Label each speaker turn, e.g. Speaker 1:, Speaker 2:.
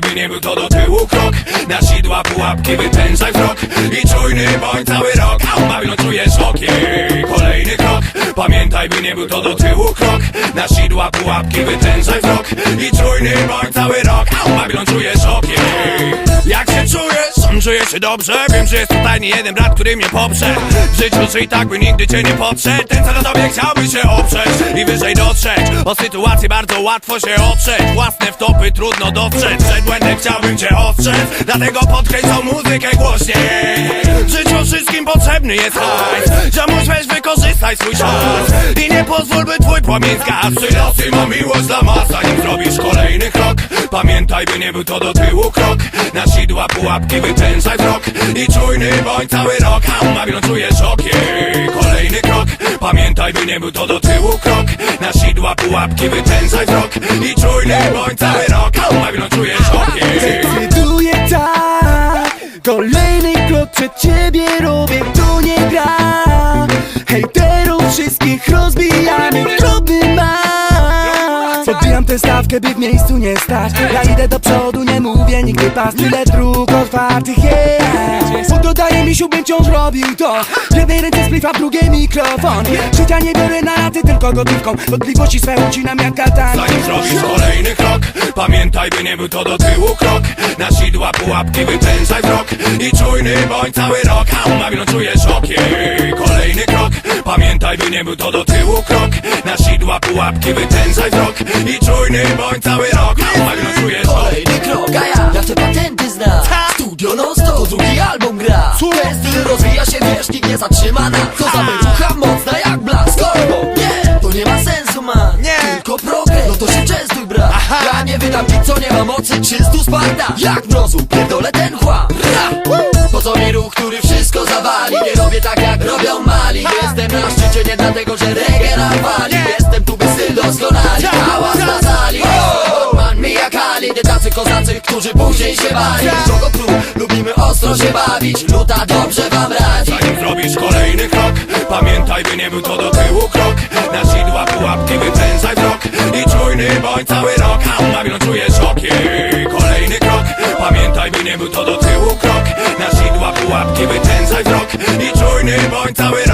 Speaker 1: by nie był to do tyłu krok. Na sidła pułapki wytężaj wzrok I czujny bądź cały rok. A Babilon czujesz oki Kolejny krok. Pamiętaj by nie był to do tyłu krok. Na sidła pułapki wytężaj wzrok I czujny bądź cały rok. A Babilon czujesz oki czuje się dobrze. Wiem, że jest tutaj nie jeden brat, który mnie poprze. W życiu żyj tak, by nigdy cię nie podszedł Ten co na tobie chciałby się oprzeć I wyżej dotrzeć. O sytuacji bardzo łatwo się oprzeć. Własne wtopy trudno dotrzeć Przed błędem chciałbym cię ostrzec. Dlatego podkręcą muzykę głośniej. W życiu wszystkim potrzebny jest hajs. Ziomuś weź wykorzystaj swój czas. I nie pozwól by twój płomień zgasł Psylosy ma miłość dla mas Zanim zrobisz kolejny krok Pamiętaj by nie był to do tyłu krok. Na sidła pułapki wytężaj wzrok I czujny bądź cały rok. A Babylon czujesz ogień Kolejny krok Pamiętaj by nie był to do tyłu krok. Na sidła pułapki wytężaj wzrok I czujny bądź cały rok. A Babylon czujesz ogień
Speaker 2: Decyduję tak Kolejny krok przed ciebie robię To nie gra. Hejterów wszystkich rozbijamy drobny tę stawkę, by w miejscu nie stać. Ja idę do przodu, nie mówię nigdy pas. Tyle dróg otwartych jest. Bo dodaje mi sił, bym wciąż robił to. W jednej ręce splifa, w drugiej mikrofon. Życia nie biorę na raty, tylko gotówką. Wątpliwości swe ucinam jak katan.
Speaker 1: Zanim zrobisz kolejny krok Pamiętaj by nie był to do tyłu krok. Na sidła pułapki wytężaj wzrok I czujny bądź cały rok. A Babylon czujesz ogień Kolejny krok Pamiętaj by nie był to do tyłu krok. Na sidła pułapki wytężaj wzrok I czujny bądź cały rok. A Babylon czujesz
Speaker 3: Kolejny krok, a ja, ja te patenty znam Studio non stop, to drugi album gra. Ten styl rozwija się, wiesz, nikt nie zatrzyma nas To. Zamyrucha mocna jak blask. Bo nie, to nie ma sensu man. Tylko progres, no to się częstuj brat. Ja nie wydam nic, co nie ma mocy. 300 Sparta, jak mrozu, pierdolę ten chłam. Po co mi ruch, który wszystko zawali? Nie robię tak jak robią Jestem na szczycie nie dlatego, że reggae nam wali Jestem tu by styl doskonali. Hałas na sali. Man mija kali, nie tacy kozacy, którzy później się bali. Kogo prób, lubimy ostro się bawić. Luta dobrze wam radzi.
Speaker 1: Zanim zrobisz kolejny krok Pamiętaj by nie był to do tyłu krok. Na sidła pułapki wytężaj wzrok I czujny bądź cały rok. A Babylon czujesz ogień Kolejny krok Pamiętaj by nie był to do tyłu krok. Na sidła pułapki wytężaj wzrok I czujny bądź cały